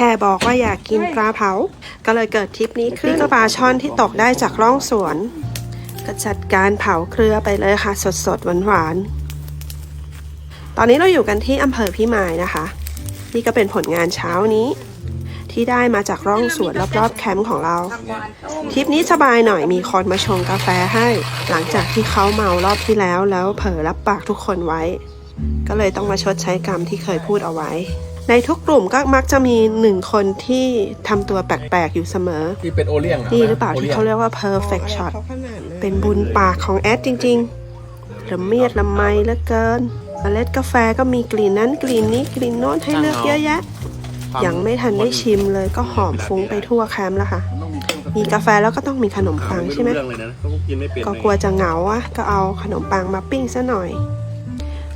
ค่บอกว่าอยากกินปลาเผา ก็เลยเกิดทริปนี้ขึ้นก็ปลาช่อนที่ตกได้จากร่องสวน ก็จัดการเผาเครือไปเลยค่ะ สดๆหวานๆตอนนี้เราอยู่กันที่อำเภอพิมายนะคะ นี่ก็เป็นผลงานเช้านี้ ที่ได้มาจากร่องสวนรอบๆแคมป์ของเรา ทริปนี้สบายหน่อยมีคนมาชงกาแฟให้ หลังจากที่เขาเมารอบที่แล้วแล้วเผลอรับปากทุกคนไว้ ก็เลยต้องมาชดใช้กรรมที่เคยพูดเอาไว้ ในทุกกลุ่มก็มักจะมีหนึ่งคนที่ทำตัวแปลกๆอยู่เสมอ ที่เป็นโอเลี้ยงะนี่หรือเปล่าโที่เขาเรียกว่า perfect shot เป็นบุญปากของแอดจริงๆละเมียดละไมเหลือเกินเมล็ดกาแฟก็มีกลิ่นนั้นกลิ่นนี้กลิ่นโน้นให้เลือกเยอะแยะ ยังไม่ทันได้ชิมเลยก็หอมฟุ้งไปทั่วแคมป์แล้วค่ะ มีกาแฟแล้วก็ต้องมีขนมปังใช่ไหมเรื่องเลยนะเขากินไม่เป็นก็กลัวจะเหงาอะก็เอาขนมปังมาปิ้งซะหน่อย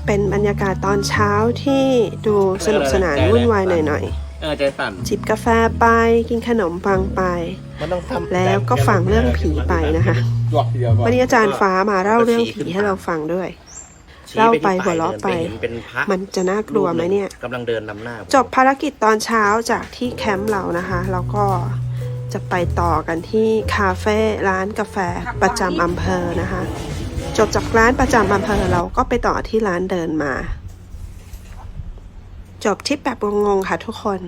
เป็นบรรยากาศตอนเช้าที่ดูสนุกสนานวุ่นวายหน่อยเออใจสั่นๆจิบกาแฟไปกินขนมปังไป มันต้องทำแล้วก็ฟังเรื่องผีไปนะคะหยอกทีเดียวก่อนวันนี้อาจารย์ฟ้ามาเล่าเรื่องผีให้เราฟังด้วยเล่าไปหัวเราะไปเห็นเป็นพระมันจะน่ากลัวไหมเนี่ยกำลังเดินนำหน้า จบภารกิจตอนเช้าจากที่แคมป์เรานะคะ แล้วก็จะไปต่อกันที่คาเฟ่ร้านกาแฟประจำอำเภอนะคะ จบจากร้านประจำอำเภอเราก็ไปต่อที่ร้านเดินมา จบทริปแบบงงๆค่ะทุกคน